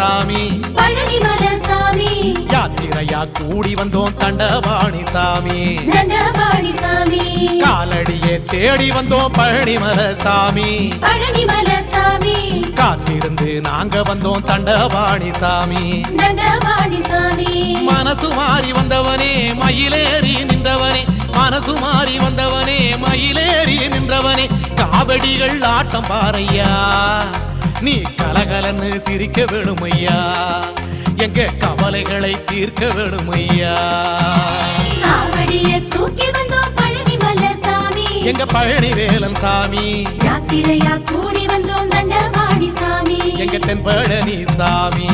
சாமி. பழனிமல சாமி யாத்திரையா கூடி வந்தோம் தண்டபாணி சாமி. தண்டபாணி சாமி. காலடியே தேடி வந்தோம் பழனிமல சாமி பழனிமல சாமி காத்திருந்து நாங்க வந்தோம் தண்டபாணி சாமி. தண்டபாணி சாமி. மனசு மாறி வந்தவனே மயிலேறி நின்றவனே. மனசு மாறி வந்தவனே மயிலேறி நின்றவனே. காவடிகள் ஆட்டம் பாறையா. நீ கலகலன்னு சிரிக்க வேணுமையா? எங்க கவலைகளை தீர்க்க வேணுமையா? காவடிய தூக்கி வந்தோம் பழனிமல சாமி எங்க பழனி வேலன் சாமி. யாத்திரையா கூடி வந்தோம் தண்டபாணி சாமி. எங்க தென்பழனி சாமி.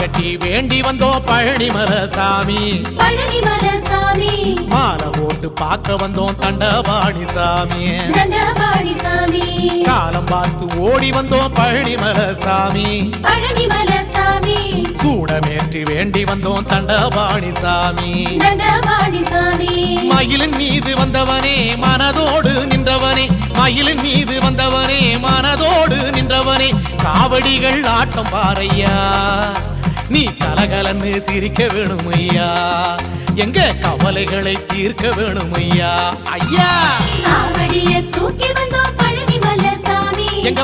கட்டி வேண்டி வந்தோம் பழனிமல சாமி. பழனிமல சாமி மாலை போட்டு பார்க்க வந்தோம் தண்டபாணி சாமி தண்டபாணி சாமி காலம் பார்த்து ஓடி வந்தோம் பழனிமல சாமி பழனிமல சாமி சூடமேற்றி வேண்டி வந்தோம் தண்டபாணி சாமி தண்டபாணி சாமி மயிலின் மீது வந்தவனே மனதோடு நின்றவனே. மயிலின் மீது வந்தவனே மனதோடு நின்றவனே. காவடிகள் ஆட்டம் பாறையா. நீ கலகலன்னு சிரிக்க வேணுமையா? எங்க கவலைகளை தீர்க்க வேணுமையா? ஐயா! காவடிய தூக்கி வந்தோம்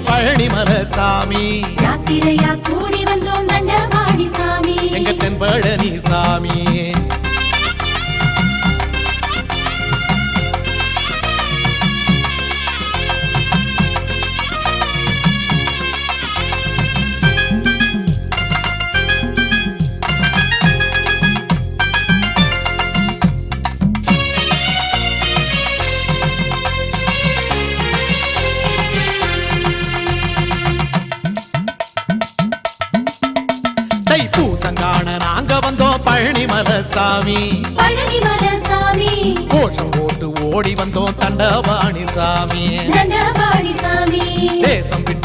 பழனிமல சாமி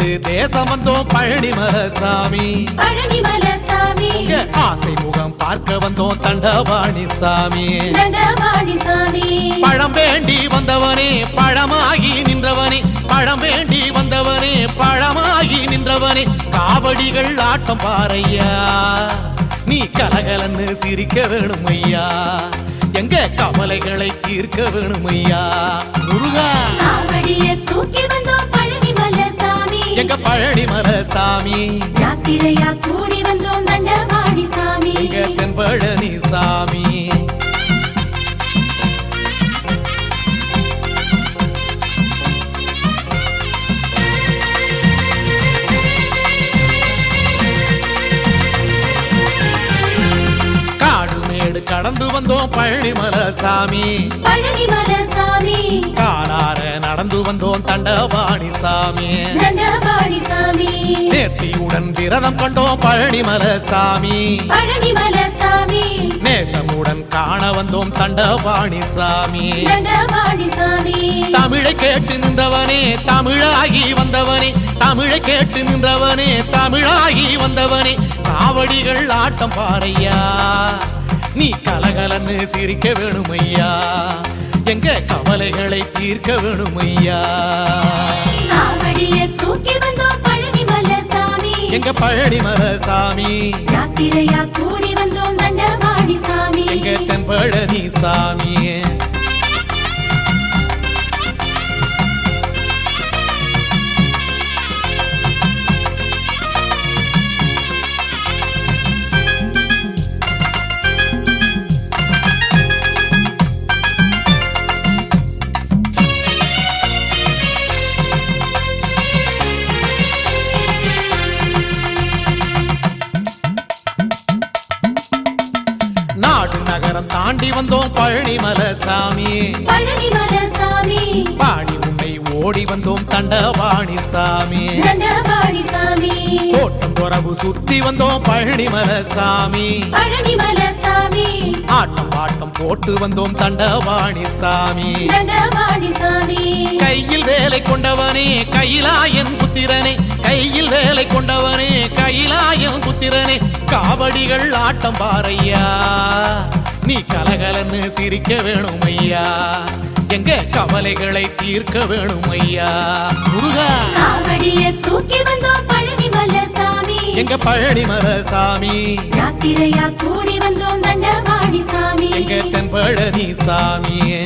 விட்டு தேசம் வந்தோம் பழனிமல சாமி பழனிமல சாமி இங்க ஆசை முகம் பார்க்க வந்தோம் தண்டபாணி சாமி தண்டபாணி சாமி பழம் வேண்டி வந்தவனே பழமாகி நின்றவனே பழம் வேண்டி வந்தவனே பழமாகி நின்றவனே காவடிகள் ஆட்டம் பாறையா. நீ கலகலன்னு சிரிக்க வேணுமையா? எங்க கவலைகளை தீர்க்க வேணுமையா? முருகா. காவடிய தூக்கி வந்தோம் எங்க பழனிமல சாமி யாத்திரையா கூடி வந்தோம் தண்டபாணி சாமி. எங்க தென்பழனி மேடு கடந்து வந்தோம் பழனிமல சாமி. பழனிமல சாமி. காலார நடந்து வந்தோம் தண்டபாணி சாமி. தண்டபாணி சாமி. நேர்த்தியுடன் விரதம் கண்டோம் பழனிமல சாமி. பழனிமல சாமி. நேசமுடன் காண வந்தோம் தண்டபாணி சாமி. தண்டபாணி சாமி. தமிழை கேட்டு நின்றவனே தமிழாகி வந்தவனே. தமிழை கேட்டு நின்றவனே தமிழாகி வந்தவனே. காவடிகள் ஆட்டம் பாறையா. நீ கலகலன்னு சிரிக்க வேணுமையா? எங்க கவலைகளை தீர்க்க வேணுமையா? தூக்கி வந்தோம் பழனிமல சாமி எங்க பழனிமல சாமி யாத்திரையா கூடி வந்தோம் தண்டபாணி சாமி. எங்க தென்பழனி சாமி. வந்தோம் பழனிமல சாமி பழனிமல சாமி பாடி உன்னை ஓடி வந்தோம் தண்டபாணி சாமி தண்டபாணி சாமி தோட்டம் துறவு சுற்றி வந்தோம் பழனிமல சாமி பழனிமல சாமி சாமி ஆட்டம் பாட்டம் போட்டு வந்தோம் தண்டபாணி சாமி தண்டபாணி சாமி கையில் வேலை கொண்டவனே கையிலாயன் புத்திரனே. கையில் வேலை கொண்டவனே கையிலாயன் புத்திரனே. காவடிகள் ஆட்டம் பாறையா. நீ கலகலன்னு சிரிக்க வேணும் ஐயா எங்க கவலைகளை தீர்க்க வேணும் ஐயா முருகா தூக்கி வந்தோம் பழனி மல சாமி எங்க சாமி யாத்திரையா கூடி வந்தோம் தண்டபாணி சாமி. எங்க தென்பழனி சாமியே?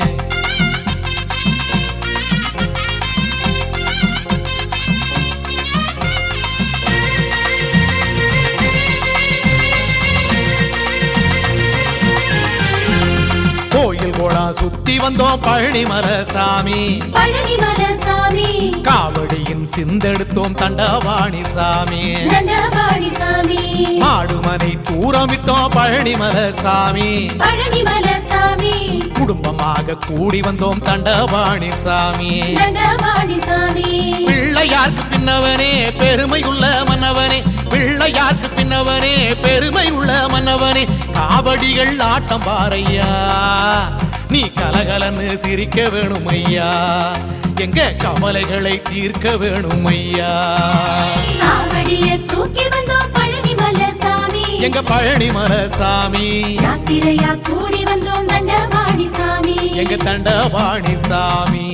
சுத்தி வந்தோம் பழனிமர சாமி. காவடியின் சிந்தெடுத்தோம் தண்டவாணி சாமி மாடுமனை தூரமிட்டோம் பழனிமர சாமி குடும்பமாக கூடி வந்தோம் தண்டபாணி சாமி பிள்ளையார்க்கு பின்னவனே பெருமை உள்ள மன்னவனே. பிள்ளையார்க்கு பின்னவனே பெருமை உள்ள மன்னவனே. காவடிகள் ஆட்டம் பாறையா. நீ கலகலன்னு சிரிக்க வேணும் ஐயா எங்க கவலைகளை தீர்க்க வேணும் ஐயா தூக்கி வந்தோம் பழனி எங்க யாத்திரையா கூடி வந்தோம் தண்டபாணி சாமி. எங்க தண்டவாணி சாமி?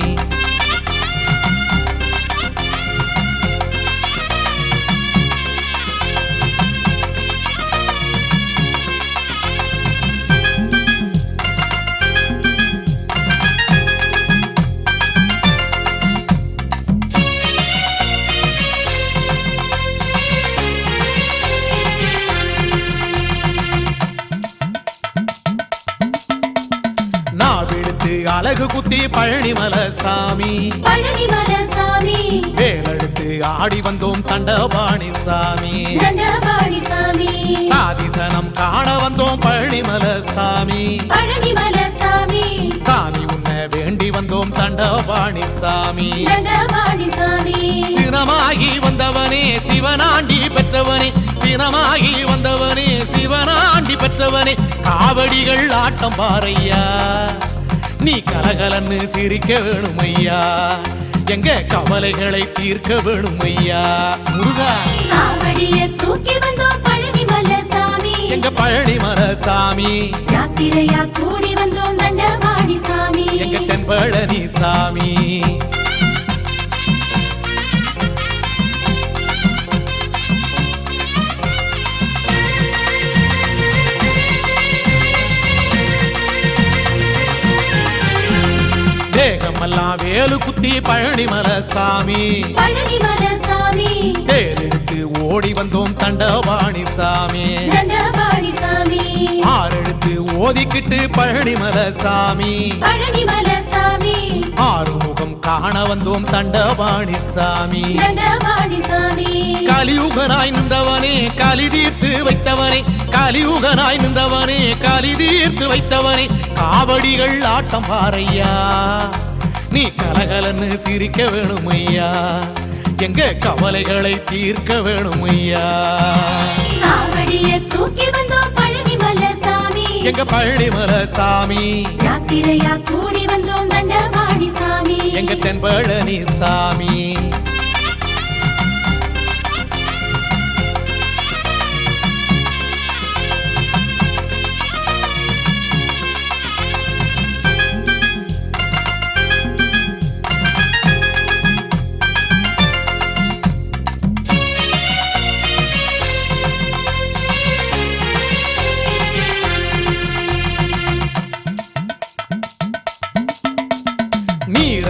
நாவெடுத்து அழகு குத்தி பழனிமல சாமி. பழனி மல சாமி வேலெடுத்து ஆடி வந்தோம் தண்டபாணி சாமி தண்டபாணி சாமி சாதிசனம் காண வந்தோம் பழனிமல சாமி பழனி மல சாமி சாமி உன்னை வேண்டி வந்தோம் தண்டபாணி சாமி தண்டபாணி சாமி சினமாகி வந்தவனே சிவனாண்டி பெற்றவனே சினமாகி வந்தவனே சிவனாண்டி பெற்றவனே காவடிகள் ஆட்டம் பாறையா நீ கலகலன்னு சிரிக்க வேணும் ஐயா எங்க கவலைகளை தீர்க்க வேணும் ஐயா முருகா தூக்கி வந்தோம் பழனி எங்க சாமி யாத்திரையா கூடி வந்தோம் தண்டபாணி சாமி. எங்க தென்பழனி சாமி? வேலு குத்தி பழனிமர சாமி. தேரெடுத்து ஓடி வந்தோம் தண்டபாணி சாமி. ஆறெடுத்து ஓதிக்கிட்டு பழனிமல சாமி. ஆறுமுகம் காண வந்தோம் தண்டபாணி சாமி. கலியுகனாய் நின்றவனே கலி தீர்த்து வைத்தவனே. கலியுகனாய் நின்றவனே கலி தீர்த்து வைத்தவனே. காவடிகள் ஆட்டம் பாறையா. நீ கலகலன்னு சிரிக்க வேணும் ஐயா எங்க கவலைகளை தீர்க்க வேணும் ஐயா தூக்கி வந்தோம் பழனி மல சாமி எங்க பழனிமல சாமி யாத்திரையா கூடி வந்தோம் தண்டபாணி சாமி. எங்க தென்பழனி சாமி.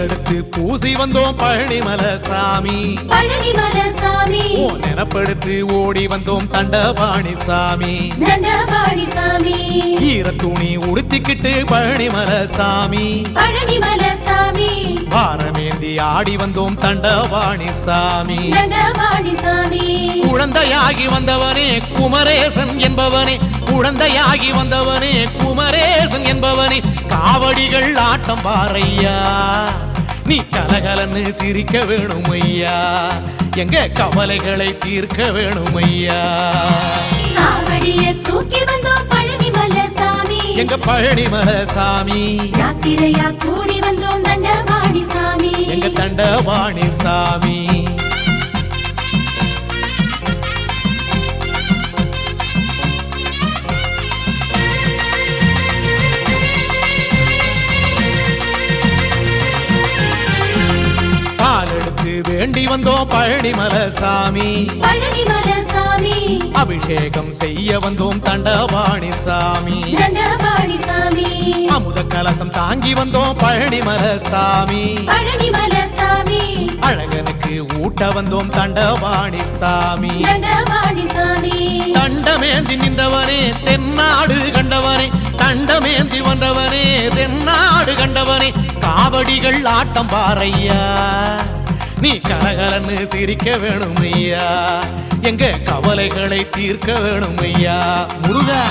நீரெடுத்து பூசி வந்தோம் பழனிமல சாமி. பழனி மல சாமி. ஓ நினப்படுத்து ஓடி வந்தோம் தண்டபாணி சாமி. தண்டபாணி சாமி. ஈர துணி உடுத்திக்கிட்டு பழனிமல சாமி. பழனி மல சாமி. பாரமேந்தி ஆடி வந்தோம் தண்டபாணி சாமி. தண்டபாணி சாமி. குழந்தையாகி வந்தவனே குமரேசன் என்பவனே. குழந்தையாகி வந்தவனே குமரேசன் என்பவனே. காவடிகள் ஆட்டம் பாறையா நீ கலகலன்னு சிரிக்க வேணும் ஐயா எங்க கவலைகளை தீர்க்க வேணும் ஐயா தூக்கி வந்தோம் பழனி மல சாமி. எங்க பழனிமலை சாமி. யாத்திரையா கூடி வந்தோம் தண்டபாணி சாமி. எங்க தண்டபாணி சாமி. வேண்டி வந்தோம் பழனிமலை சாமி. அபிஷேகம் செய்ய வந்தோம் தண்டபாணி சாமி. அமுத கலசம் தாங்கி வந்தோம் பழனிமலை சாமி. அழகனுக்கு ஊட்ட வந்தோம் தண்டபாணி சாமி. தண்டமேந்தி நின்றவனே தென்னாடு கண்டவனே. தண்டமேந்தி வந்தவனே தென்னாடு கண்டவனே. காவடிகள் ஆட்டம் பாறையா. நீ கலகலன்னு சிரிக்க வேணும் ஐயா எங்க கவலைகளை தீர்க்க வேணும் ஐயா முருகா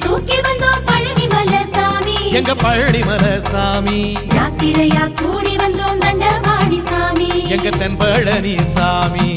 தூக்கி வந்தோம் பழனிமலை சாமி எங்க பழனிமலை சாமி யாத்திரையா கூடி வந்தோம் தண்டபாணி சாமி. எங்க தென்பழனி சாமி?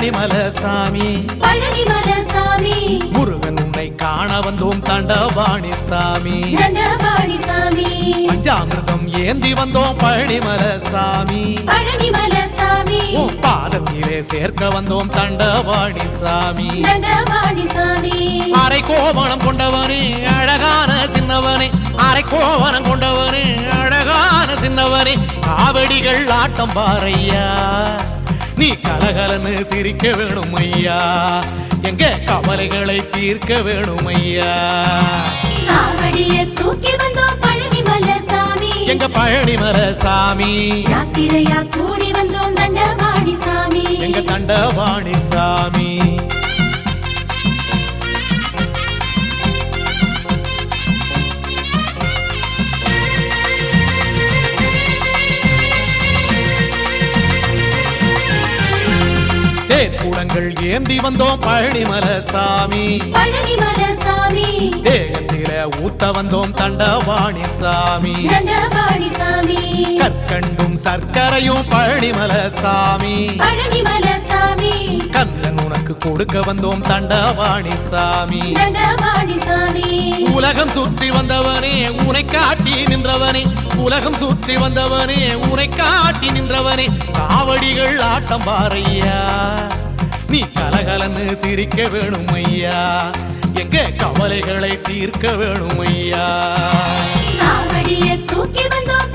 பழனிமலை சாமி. பழனிமலை சாமி. முருகன் உன்னை காண வந்தோம் தண்டபாணி சாமி. தண்டபாணி சாமி. பஞ்சாமிர்தம் ஏந்தி வந்தோம் பழனிமலை சாமி. பழனிமலை சாமி. உன் பாதத்திலே சேர்க்க வந்தோம் தண்டபாணி சாமி. தண்டபாணி சாமி. அரை கோவணம் கொண்டவனே அழகான சின்னவனே. அரை கோவணம் கொண்டவனே அழகான சின்னவனே. காவடிகள் ஆட்டம் பாறையா. நீ கலகலன்னு சிரிக்க வேணும் ஐயா எங்க கவலைகளை தீர்க்க வேணும் ஐயா தூக்கி வந்தோம் பழனிமலை சாமி எங்க பழனிமலை சாமி யாத்திரையா கூடி வந்தோம் தண்டபாணி சாமி. எங்க தண்டவாணி சாமி? ஏந்தி வந்தோம் பழனிமலை சாமி. பழனிமலை சாமி தேகத்தில ஊத்த வந்தோம் தண்டவாணி சாமி கற்கண்டும் சர்க்கரையும் பழனிமலை சாமி பழனிமலை சாமி கந்தன் உனக்கு கொடுக்க வந்தோம் தண்டவாணி சாமி உலகம் சுற்றி வந்தவனே உனை காட்டி நின்றவனே. உலகம் சுற்றி வந்தவனே உனை காட்டி நின்றவனே. காவடிகள் ஆட்டம் பாறையா. நீ கலகலன்னு சிரிக்க வேணும் ஐயா. எங்க கவலைகளை தீர்க்க வேணும் ஐயா. தூக்கி வந்தோம்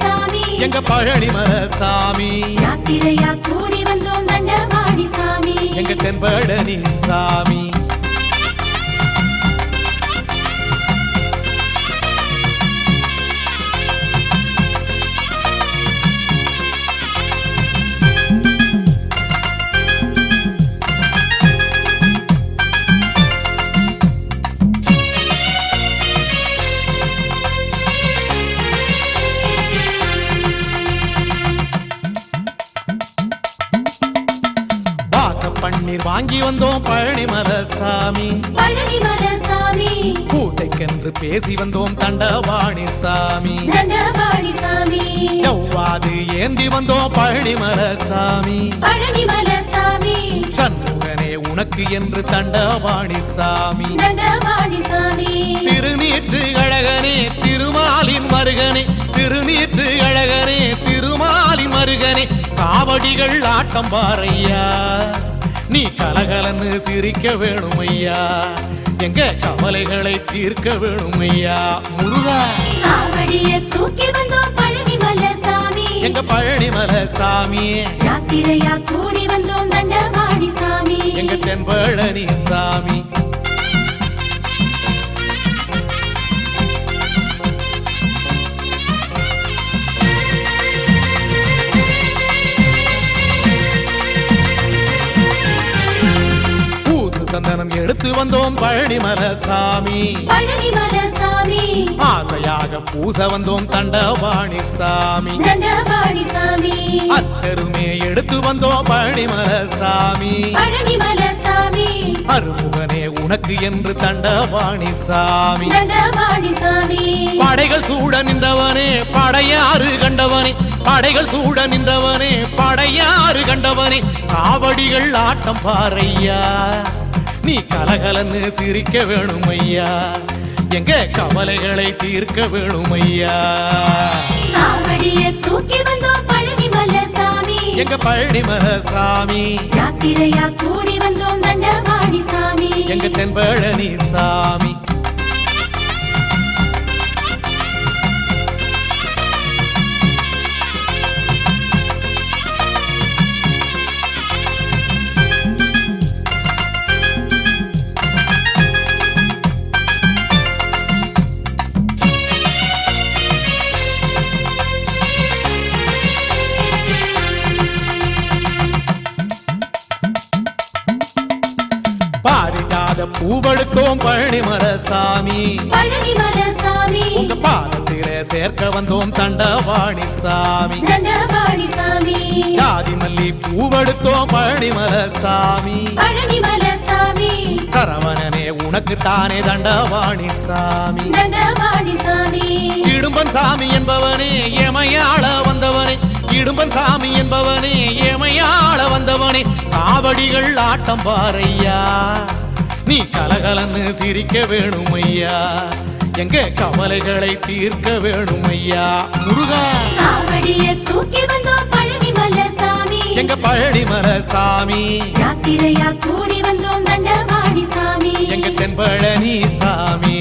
சாமி எங்க பழனிமலை சாமி யாத்திரையா கூடி வந்தோம் தண்டபாணி சாமி. எங்க தென்பழனி சாமி. வந்தோம் பழனிமலை சாமி. பழனிமலை சாமி. பூசைக்கென்று பேசி வந்தோம் தண்டவாணி சாமி. தண்டபாணி சாமி. செவ்வாது ஏந்தி வந்தோம் பழனிமலை சாமி. பழனிமலை சாமி. சண்முகனே உனக்கு என்று தண்டவாணி சாமி. தண்டபாணி சாமி. திருநீற்று அழகனே திருமாலின் மருகனே. திருநீற்று அழகனே திருமாலின் மருகனே. காவடிகள் ஆட்டம் பாறையா. நீ கலகலன்னு சிரிக்க வேணும் ஐயா எங்க கவலைகளை தீர்க்க வேணும் ஐயா முருகா தூக்கி வந்தோம் பழனிமலை சாமி. எங்க பழனிமலை சாமி. யாத்திரையா கூடி வந்தோம் தண்டபாணி சாமி. எங்க தென்பழனி சாமி. எடுத்து வந்தோம் பழனிமல சாமி. பழனிமல சாமி ஆசையாக பூச வந்தோம் தண்டபாணி சாமி தண்டபாணி சாமி அத்தருமே எடுத்து வந்தோம் பழனிமல சாமி பழனிமல சாமி அருமுகனே உனக்கு என்று தண்டபாணி சாமி தண்டபாணி சாமி படைகள் சூட நின்றவனே படையாறு கண்டவனே. படைகள் சூட நின்றவனே படையாறு கண்டவனே. காவடிகள் ஆட்டம் பாறையா நீ கலகலன்னு சிரிக்க வேணும் ஐயா எங்க கவலைகளை தீர்க்க வேணும் ஐயா தூக்கி வந்தோம் பழனிமல சாமி எங்க பழனிமல சாமி யாத்திரையா கூடி வந்தோம் தண்டபாணி சாமி. எங்க தென்பழனி சாமி. சாமி சாமி உங்க பாதத்திலே சேர்க்க வந்தோம் தண்டவாணி சாமி சாமி ஜாதி மல்லி பூவெடுத்தோம் பழனிமல சாமி சாமி சரவணனே உனக்கு தானே தண்டவாணி சாமி சாமி இடும்பன் சாமி என்பவனே எமையாள வந்தவனே. இடும்பன் சாமி என்பவனே எமையாள வந்தவனே. காவடிகள் ஆட்டம் பாறையா நீ கலகலன்னு சிரிக்க வேணும் ஐயா எங்க கவலைகளை தீர்க்க வேணும் ஐயா முருகா தூக்கி வந்தோம் பழனிமல சாமி எங்க பழனிமல சாமி யாத்திரையா கூடி வந்தோம் தண்டபாணி சாமி. எங்க தென்பழனி சாமி?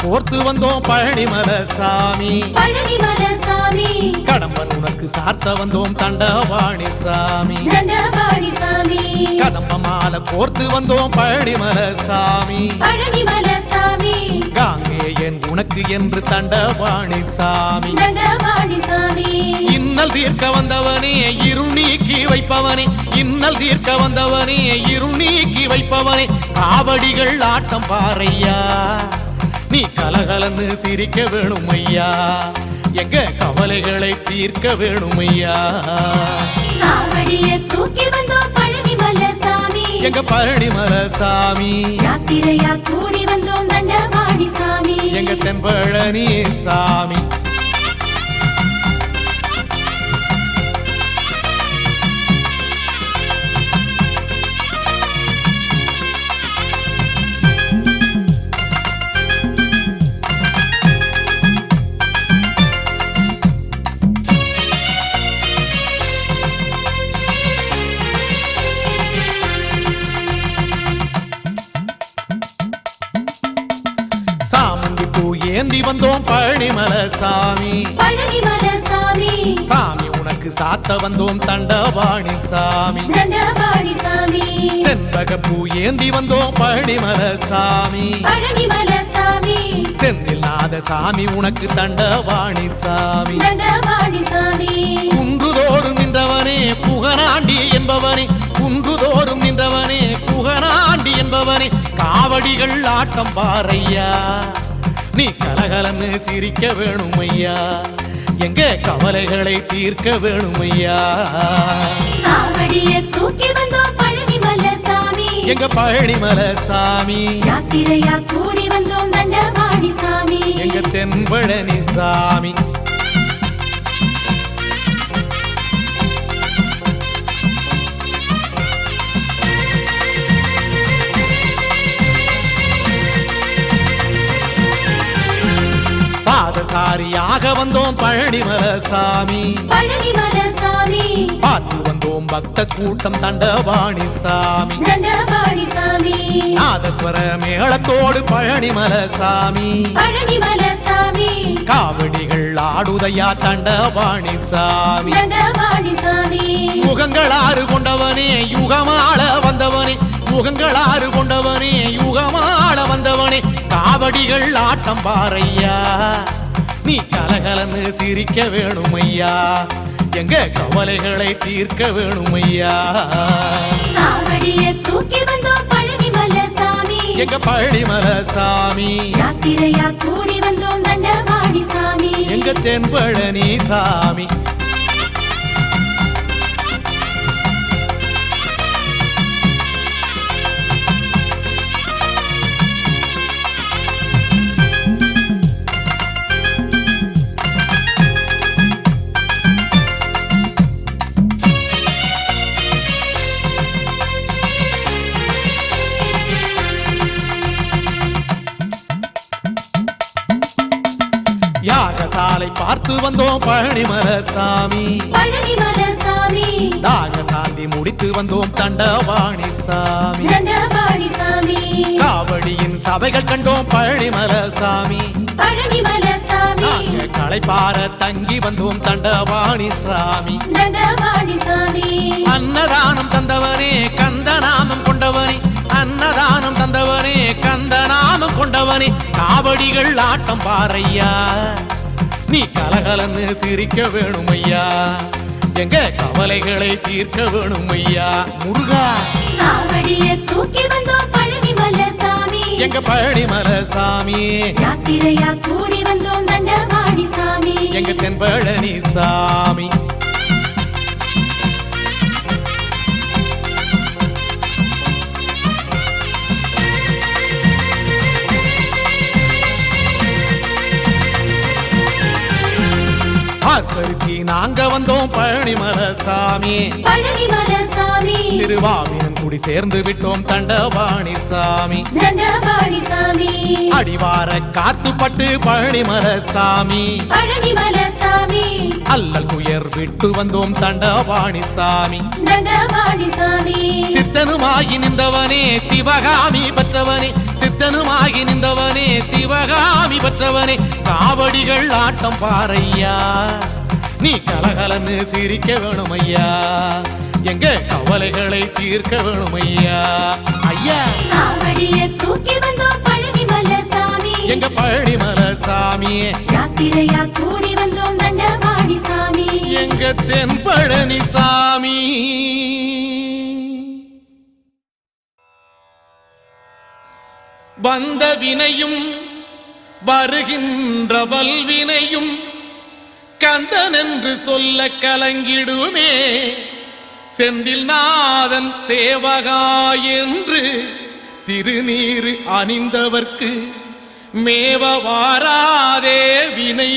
கோர்த்து வந்தோம் பழனிமல சாமி. கடம்பன் உனக்கு சார்த்த வந்தோம் தண்டபாணி சாமி. கடம்ப மாலை கோர்த்து வந்தோம் பழனிமல சாமி. சாமி காங்கேயன் உனக்கு என்று தண்டபாணி சாமி. இன்னல் தீர்க்க வந்தவனே இருள் நீக்கி வைப்பவனே. இன்னல் தீர்க்க வந்தவனே இருள் நீக்கி வைப்பவனே. காவடிகள் ஆட்டம் பாறையா. நீ கலகலன்னு சிரிக்க வேணும் ஐயா எங்க கவலைகளை தீர்க்க வேணும் ஐயா தூக்கி வந்தோம் பழனிமல சாமி எங்க பழனிமல சாமி யாத்திரையா கூடி வந்தோம் தண்டபாணி சாமி. எங்க தென்பழனி சாமி. சாமி சாமி உனக்கு சாத்த வந்தோம் தண்டபாணி சாமி. செண்பக பூ ஏந்தி வந்தோம் பழனிமல சாமி. பழனிமல சாமி. உனக்கு தண்டபாணி சாமி. குன்றுதோறும் நின்றவனே புகனாண்டி என்பவனே. குன்றுதோறும் நின்றவனே புகனாண்டி என்பவனே. காவடிகள் ஆட்டம் பாறையா. நீ கலகலன்னு சிரிக்க வேணும் ஐயா எங்க கவலைகளை தீர்க்க வேணும் ஐயா தூக்கி வந்தோம் பழனிமல சாமி எங்க பழனிமல சாமி யாத்திரையா கூடி வந்தோம் தண்டபாணி சாமி. எங்க தென்பழனி சாமி? பாதசாரியாக வந்தோம் பழனிமல சாமி பழனிமல சாமி பார்த்து வந்தோம் பக்த கூட்டம் தண்டபாணி சாமி தண்டபாணி சாமி நாதஸ்வர மேளத்தோடு பழனிமல சாமி பழனிமல சாமி காவடிகள் ஆடுதையா தண்டபாணி சாமி தண்டபாணி சாமி முகங்களாறு கொண்டவனே யுகமாள வந்தவனே. முகங்களாறு கொண்டவனே யுகமாள வந்தவனே. காவடிகள் ஆட்டம் பாறையா? நீ கலகலன்னு சிரிக்க வேணுமையா? எங்க கவலைகளை தீர்க்க வேணுமையா? தூக்கி வந்தோம் பழனி மலசாமி எங்க பழனிமல சாமி யாத்திரையா கூடி வந்தோம் தண்டபாணி சாமி. எங்க தென்பழனி சாமி? பார்த்து வந்தோம் பழனிமல சாமி. மலசாமி தாகசாந்தி முடித்து வந்தோம் தண்டவாணி சாமி. காவடியின் சபைகள் கண்டோம் பழனிமல சாமி. களைப்பார தங்கி வந்தோம் தண்டவாணி சாமி. அன்னதானம் தந்தவனே கந்தநாமம் கொண்டவனே. அன்னதானம் தந்தவனே கந்தநாமம் கொண்டவனே. காவடிகள் ஆட்டம் பாறையா. நீ கலகலன்னு சிரிக்க வேணுமையா? எங்க கவலைகளை தீர்க்க வேணுமையா? முருகா. காவடிய தூக்கி வந்தோம் பழனி மலசாமி எங்க பழனிமல சாமி யாத்திரையா கூடி வந்தோம் தண்டபாணி சாமி. எங்க தென்பழனி சாமி. ஆத்தரிச்சி நாங்க வந்தோம் பழனிமல சாமி திருவாவினம் குடி சேர்ந்து விட்டோம் தண்டபாணி சாமி அடிவார காத்துப்பட்டு பழனிமல சாமி அல்லல் துயர் விட்டு வந்தோம் தண்டபாணி சாமி சித்தனுமாகி நின்றவனே சிவகாமி பெற்றவனே. சித்தனுமாகி நின்றவனே சிவகாமி பெற்றவனே. காவடிகள் ஆட்டம் பாறையா. நீ கலகலன்னு சிரிக்க வேணுமையா? எங்க கவலைகளை தீர்க்க வேணுமையா? ஐயா. காவடிய தூக்கி வந்தோம் பழனி மலசாமி எங்க பழனிமல சாமி யாத்திரையா கூடி வந்தோம் தண்டபாணி சாமி எங்க தென்பழனி சாமி வந்த வினையும் வருகின்ற வல்வினையும் கந்தன் என்று சொல்ல கலங்கிடுமே. செந்தில் நாதன் சேவகா என்று திருநீறு அணிந்தவர்க்கு மேவ வாராதே வினை.